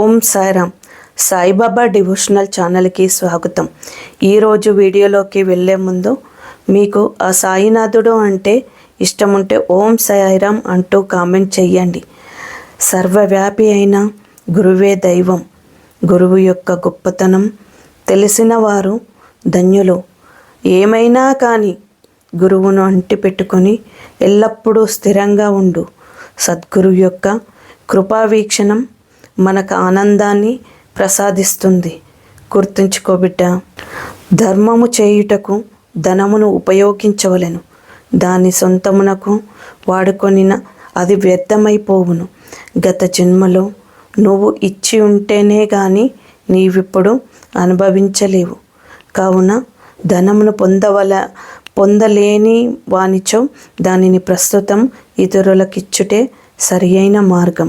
ఓం Sairam. Saibaba devotional ఛానల్కి స్వాగతం. ఈరోజు వీడియోలోకి వెళ్ళే ముందు మీకు ఆ సాయినాథుడు అంటే ఇష్టం ఉంటే ఓం సాయిరామ్ అంటూ కామెంట్ చెయ్యండి. సర్వవ్యాపి అయిన గురువే దైవం. గురువు యొక్క గొప్పతనం తెలిసిన వారు ధన్యులు. ఏమైనా కానీ గురువును అంటిపెట్టుకొని ఎల్లప్పుడూ స్థిరంగా ఉండు. సద్గురు యొక్క కృపావీక్షణం మనకు ఆనందాన్ని ప్రసాదిస్తుంది. గుర్తుంచుకో బిడ్డ ధర్మము చేయుటకు ధనమును ఉపయోగించవలెను. దాని సొంతమునకు వాడుకొనిన అది వ్యర్థమైపోవును. గత జన్మలో నువ్వు ఇచ్చి ఉంటేనే కానీ నీవిప్పుడు అనుభవించలేవు. కావున ధనమును పొందవల పొందలేని వానిచో దానిని ప్రస్తుతం ఇతరులకిచ్చుటే సరి అయిన మార్గం.